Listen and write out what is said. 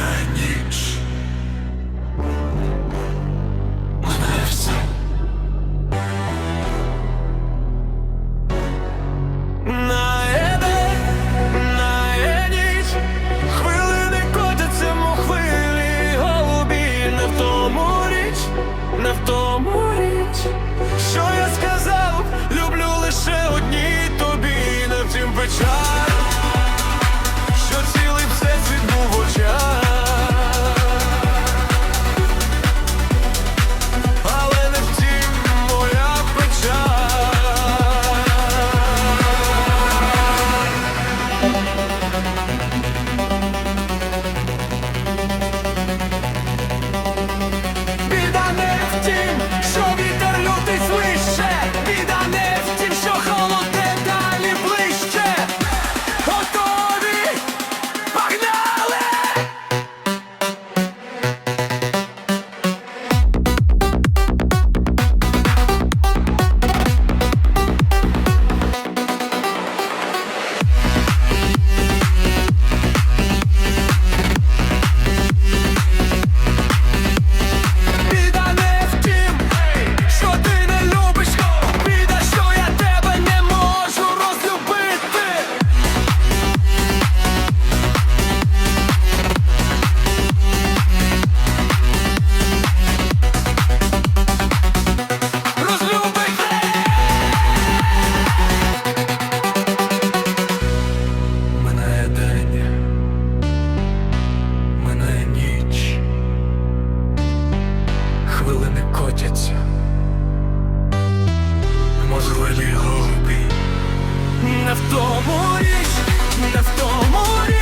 мене ніч. Мене все. Наєде, нає ніч, хвилини котяться му хвилі, голубі, не в тому річ, не в тому річ, що я сказав, люблю лише одній тобі, не втім печаль. тому річ, не в тому річ.